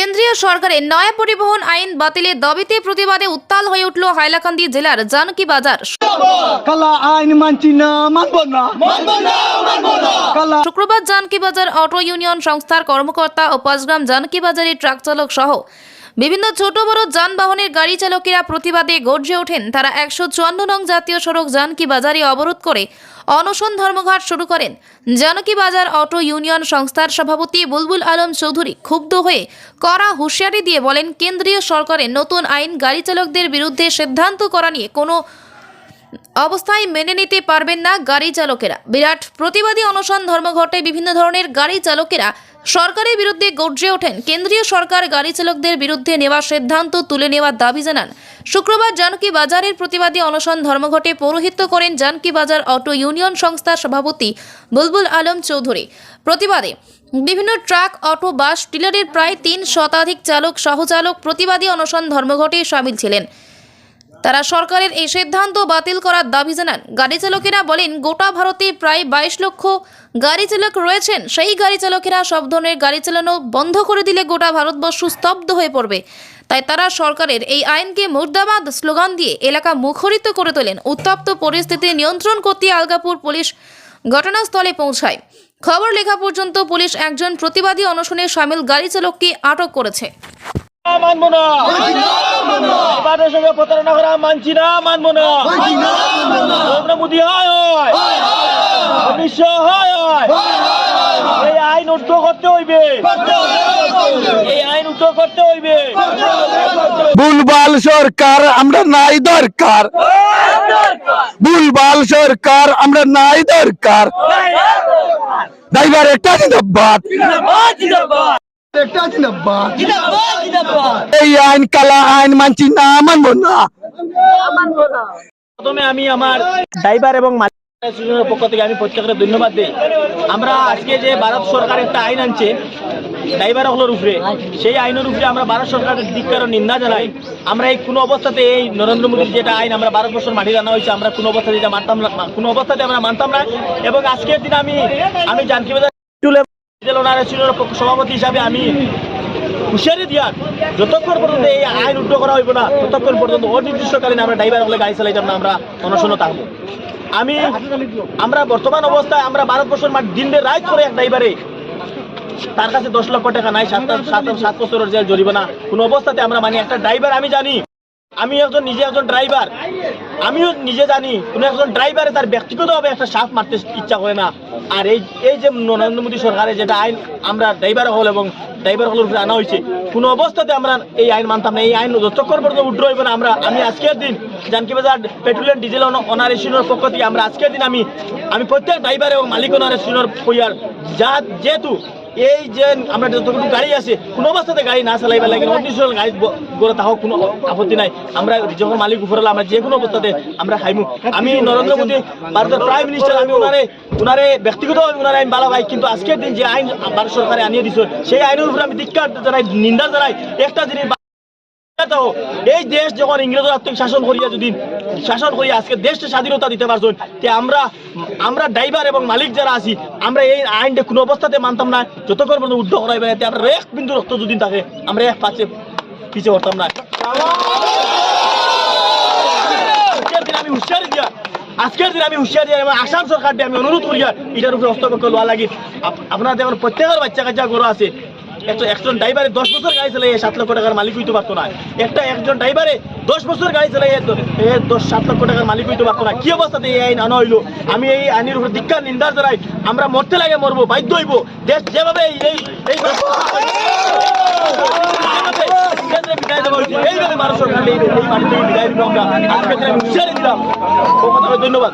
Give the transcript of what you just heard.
কেন্দ্রীয় সরকারের নয়া পরিবহন আইন বাতিলের দাবিতে প্রতিবাদে উত্তাল হয়ে উঠল হাইলাকান্দি জেলার জানকি বাজার। কালা আইন মানছি না মানবো না। কালা শুক্রবার জানকি বাজার অটো ইউনিয়ন সংস্থার কর্মকর্তা ও পাঁচগ্রাম জানকি বাজারের ট্রাক চালক সহ বিভিন্ন ছোট বড় যানবাহনের গাড়ি চালকেরা প্রতিবাদে গর্জে ওঠেন। তারা একশো চুয়ান্ন নং জাতীয় সড়ক জানকি বাজারে অবরোধ করে অনশন ধর্মঘট শুরু করেন। জানকি বাজার অটো ইউনিয়ন সংস্থার সভাপতি বুলবুল আলম চৌধুরী ক্ষুব্ধ হয়ে কড়া হুঁশিয়ারি দিয়ে বলেন, কেন্দ্রীয় সরকারের নতুন আইন গাড়ি চালকদের বিরুদ্ধে সিদ্ধান্ত করা নিয়ে কোনো অবস্থায় মেনে নিতে পারবেন না গাড়ি চালকেরা। বিরাট প্রতিবাদী অনশন ধর্মঘটে বিভিন্ন ধরনের গাড়ি চালকেরা সরকারের বিরুদ্ধে গর্জে ওঠেন কেন্দ্রীয় সরকার গাড়ি চালকদের বিরুদ্ধে নেওয়া সিদ্ধান্ত তুলে নেওয়ার দাবি জানান। শুক্রবার জানকি বাজারের প্রতিবাদী অনশন ধর্মঘটে পৌরোহিত্য করেন জানকি বাজার অটো ইউনিয়ন সংস্থার সভাপতি বুলবুল আলম চৌধুরী। প্রতিবাদে বিভিন্ন ট্রাক, অটো, বাস টিলারের প্রায় তিন শতাধিক চালক, সহচালক প্রতিবাদী অনশন ধর্মঘটে সামিল ছিলেন। তারা সরকারের এই সিদ্ধান্ত বাতিল করার দাবি জানান। গাড়ি চালকেরা বলেন, গোটা ভারতে প্রায় বাইশ লক্ষ গাড়ি চালক রয়েছেন। সেই গাড়ি চালকেরা সব ধরনের গাড়ি চালানো বন্ধ করে দিলে গোটা ভারতবর্ষ স্তব্ধ হয়ে পড়বে। তাই তারা সরকারের এই আইনকে মুর্দাবাদ স্লোগান দিয়ে এলাকা মুখরিত করে তোলেন। উত্তপ্ত পরিস্থিতি নিয়ন্ত্রণ করতে আলগাপুর পুলিশ ঘটনাস্থলে পৌঁছায়। খবর লেখা পর্যন্ত পুলিশ একজন প্রতিবাদী অনশনে সামিল গাড়ি চালককে আটক করেছে। মানবো না। এবারের সঙ্গে প্রতারণা করা মানছি না মানবো না। নরেন্দ্র মোদী হয় হয়। অমিত শাহ হয় হয়। এই আইন উদ্ধ করতে হইবে। এই আইন উদ্ধ করতে হইবে। বুলবাল সরকার আমরা নাই দরকার। বুলবাল সরকার আমরা নাই দরকার। ড্রাইভার একটা একটা জিন্দাবাদ। এই আইন কালা আইন মানছি না মানবো না প্রথমে আমি আমার ড্রাইভার এবং পক্ষ থেকে আমি প্রত্যেকের ধন্যবাদ দিই। আমরা আজকে যে ভারত সরকার একটা আইন আনছে ড্রাইভার হলোর উপরে সেই আইনের উপরে আমরা ভারত সরকারের দিককার নিন্দা জানাই। আমরা এই কোনো অবস্থাতে এই নরেন্দ্র মোদীর যেটা আইন আমরা ভারতবর্ষের মাটি জানা হয়েছে আমরা কোনো অবস্থাতে এটা মানতাম না কোনো অবস্থাতে আমরা মানতাম না। এবং আজকের দিন আমি আমি জানকি সভাপতি হিসাবে আমি হুঁশিয়ারি দিয়ার যতক্ষণ পর্যন্ত এই আইন উদ্ধ করা হইব না, ততক্ষণ পর্যন্ত অনির্দিষ্টকালীন আমরা গাড়ি না, আমরা অনশন থাকব আমি, আমরা বর্তমান অবস্থায় আমরা ভারতবর্ষের মাঠ দিন রাত করে এক ড্রাইভারে তার কাছে দশ লক্ষ টাকা নাই, সাত সাত সাত বছরের জেল জরিমানা। কোনো অবস্থাতে আমরা মানি, একটা ড্রাইভার আমি জানি আমি একজন, নিজে একজন ড্রাইভার আমিও নিজে জানি, কোনো একজন ড্রাইভারে তার ব্যক্তিগতভাবে একটা সাপ মারতে ইচ্ছা করে না। আর এই এই যে নরেন্দ্র মোদী সরকারের যেটা আইন, আমরা ড্রাইভার হল এবং ড্রাইভার হলের উপরে আনা হয়েছে, কোনো অবস্থাতে আমরা এই আইন মানতাম না। এই আইন যতক্ষণ পর্যন্ত উঠ্র হইবে না, আমরা, আমি আজকের দিন জানকি বাজার পেট্রোল অ্যান্ড ডিজেল অনারেশনের পক্ষ থেকে আমরা আজকের দিন আমি আমি প্রত্যেক ড্রাইভার এবং মালিক অনারেশনের কইয়ার যা যেহেতু এই যে আমরা যতটুকু গাড়ি আছে, কোনো অবস্থাতে গাড়ি না চালাইবার লাগে অডিশনাল গাড়ি গড়ে তাহ কোনো আপত্তি নাই। আমরা যখন মালিক উপরে আমরা যে কোনো অবস্থাতে আমরা খাইমু আমি নরেন্দ্র মোদী, ভারতের প্রাইম মিনিস্টার আমি ওনারে ওনারে ব্যক্তিগত ওনারে আমি বালা ভাই কিন্তু আজকের দিন যে আইন, ভারত সরকারে আনিয়ে দিছে, সেই আইনের উপরে আমি ধিক্ষার জানাই, নিন্দা জানাই, একটা জিনিস এই দেশ যখন ইংরেজের হাত থেকে শাসন করিয়া যদি, শাসন করিয়া আজকে দেশকে স্বাধীনতা দিতে পারছেন, তে আমরা আমরা ড্রাইভার এবং মালিক যারা আছি, আমরা এই আইনটা কোনো অবস্থাতে মানতাম না যতক্ষণ পর্যন্ত উদ্ধ করাইবে না আমরা এক বিন্দু রক্ত যদি থাকে, আমরা এক পাশে পিছিয়ে হতাম না। আমি হুঁশিয়ারি দিয়া, আজকের দিন আমি হুঁশিয়ারি দিয়া এবং আসাম সরকারকে আমি অনুরোধ করিয়া, এটার উপরে হস্তক্ষেপ লওয়া লাগি। আপ- আপনারা প্রত্যেকের বাচ্চা কাচ্চা গরু আছে একজন ড্রাইভারে দশ বছর গাড়ি চালাই সাত লক্ষ টাকার মালিক হইতে পারতো না। একটা একজন ড্রাইভারে দশ বছর গাড়ি চালাই দশ সাত লক্ষ টাকার মালিক হইতে পারতো না। কি অবস্থাতে এই আইন আনা হইল? আমি এই আইনের উপর ধিক্কার নিন্দার জানাই। আমরা মরতে লাগে মরবো, বাধ্য হইব। দেশ যেভাবে এই এই ধন্যবাদ।